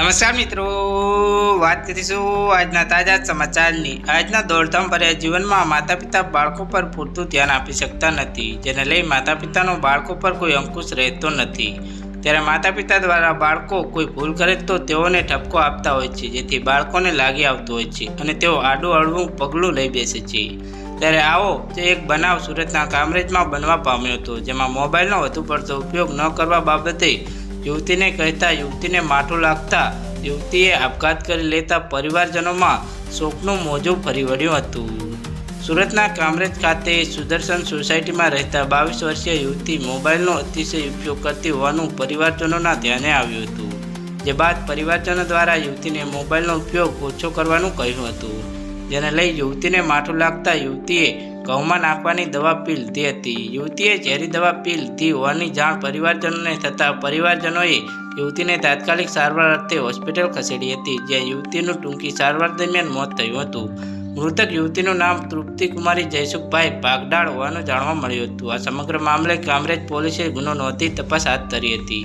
નમસ્કાર મિત્રો, વાત કરીશું આજના તાજા સમાચારની. આજના દોડધામ ભર્યા જીવનમાં માતા પિતા બાળકો પર પૂરતું ધ્યાન આપી શકતા નથી, જેને લઈ માતા પિતાનો બાળકો પર કોઈ અંકુશ રહેતો નથી. ત્યારે માતા પિતા દ્વારા બાળકો કોઈ ભૂલ કરે તો તેઓને ઠપકો આપતા હોય છે, જેથી બાળકોને લાગી આવતું હોય છે અને તેઓ આડું અડવું પગલું લઈ બેસે છે. ત્યારે આવો જે એક બનાવ સુરતના કામરેજમાં બનવા પામ્યો હતો, જેમાં મોબાઈલનો વધુ પડતો ઉપયોગ ન કરવા બાબતે યુવતીને કહેતા યુવતીને માઠું લાગતા યુવતીએ આપઘાત કરી લેતા પરિવારજનોમાં શોકનું મોજું ફરી વળ્યું હતું. સુરતના કામરેજ ખાતે સુદર્શન સોસાયટીમાં રહેતા બાવીસ વર્ષીય યુવતી મોબાઈલનો અતિશય ઉપયોગ કરતી હોવાનું પરિવારજનોના ધ્યાને આવ્યું હતું, જે બાદ પરિવારજનો દ્વારા યુવતીને મોબાઈલનો ઉપયોગ ઓછો કરવાનું કહ્યું હતું. જેને લઈ યુવતીને માઠું લાગતા યુવતીએ ઘઉંમાં નાખવાની દવા પી લીધી હતી. યુવતીએ ઝેરી દવા પી લીધી હોવાની જાણ પરિવારજનોને થતાં પરિવારજનોએ યુવતીને તાત્કાલિક સારવાર અર્થે હોસ્પિટલ ખસેડી હતી, જ્યાં યુવતીનું ટૂંકી સારવાર દરમિયાન મોત થયું હતું. મૃતક યુવતીનું નામ તૃપ્તિ કુમારી જયસુખભાઈ પાગડાળ હોવાનું જાણવા મળ્યું હતું. આ સમગ્ર મામલે કામરેજ પોલીસે ગુનો નોંધી તપાસ હાથ ધરી હતી.